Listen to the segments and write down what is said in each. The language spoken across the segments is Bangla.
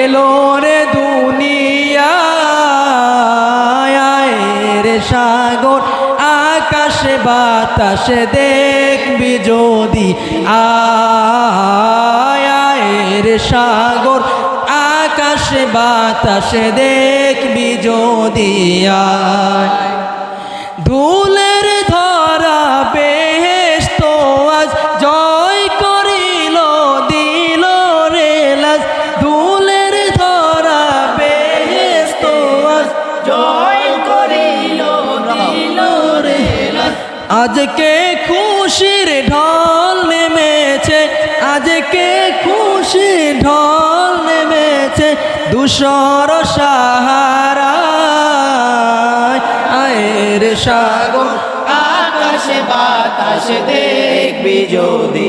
এলো রে দুনিয়ায় রে সাগর, আকাশ বাতাস দেখবি যদি। আয় সাগর, আকাশ বাতাস দেখবি যদি। আয় ধুলের আজকে খুশির ঢল নেমেছে আজকে খুশি ঢল নেমেছে দুশর সাহারা আয়ের সাগর আকাশে বাতাসে দেখবি যদি।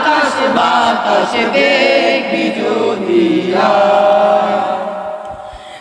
আকাশে বাতাসে দেখবি যদি।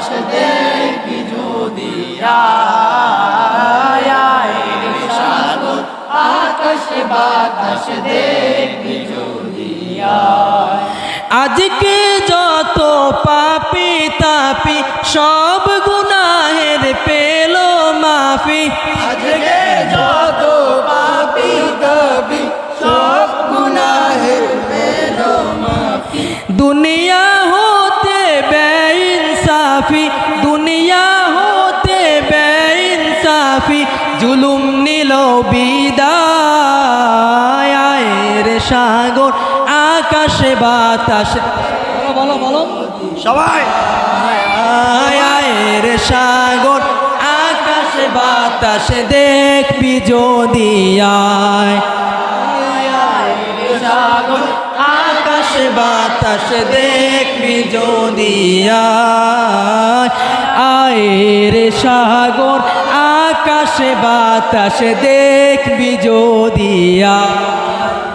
বাতাস দেখবি যদি সাগর আকাশে বাতাস দেখবি যদি আজকে যত পাপি তাপি সব গুনাহের পেল মাফি। আজকে যত পাপি কবি সব গুনাহের মেলো মাফি। দুনিয়া হতে বেইনসাফি দুনিয়া হতে বেইনসাফি জুলুম নিল বিদায়ের সাগর আকাশে বাতাস। বলো বলো সবাই। আয়ের সাগর আকাশ বাতাস দেখবি যদি আয়। সাগর আকাশ বাতাস দেখবি যদি আয়। আয়ের সাগর আকাশে বাতাসে দেখবি যদি আয়